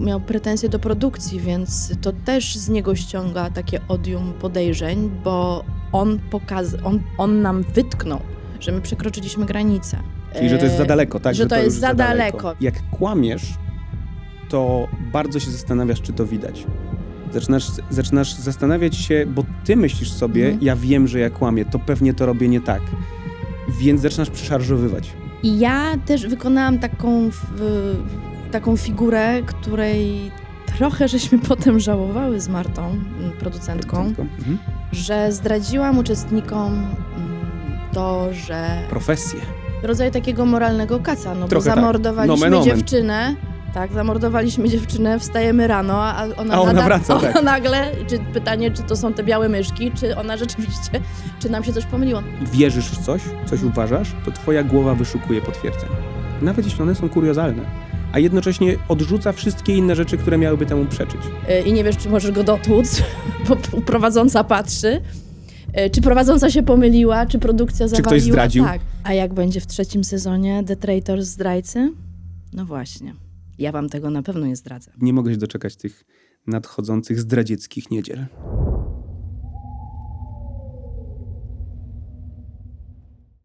miał pretensje do produkcji, więc to też z niego ściąga takie odium podejrzeń, bo on, pokaz, on, on nam wytknął, że my przekroczyliśmy granicę. Czyli, że to jest za daleko, tak? że to jest już za daleko. Jak kłamiesz, to bardzo się zastanawiasz, czy to widać. Zaczynasz, zaczynasz zastanawiać się, bo ty myślisz sobie, Mhm. ja wiem, że ja kłamię, to pewnie to robię nie tak. Więc zaczynasz przeszarżowywać. I ja też wykonałam taką, w- taką figurę, której trochę żeśmy potem żałowały z Martą, producentką, Producentką. Mhm. że zdradziłam uczestnikom to, że Profesję. rodzaj takiego moralnego kaca, no Trochę bo tak. zamordowaliśmy omen. dziewczynę, tak, zamordowaliśmy dziewczynę, wstajemy rano, a ona, A ona wraca, ona tak. nagle, czy pytanie, czy to są te białe myszki, czy ona rzeczywiście, czy nam się coś pomyliło. Wierzysz w coś, coś uważasz, to twoja głowa wyszukuje potwierdzeń. Nawet jeśli one są kuriozalne. A jednocześnie odrzuca wszystkie inne rzeczy, które miałyby temu przeczyć. Y, i nie wiesz, czy możesz go dotłuc, bo prowadząca patrzy. Y, Czy prowadząca się pomyliła, czy produkcja Czy zawaliła? ktoś zdradził? Tak. A jak będzie w trzecim sezonie The Traitors zdrajcy? No właśnie. Ja wam tego na pewno nie zdradzę. Nie mogę się doczekać tych nadchodzących zdradzieckich niedziel.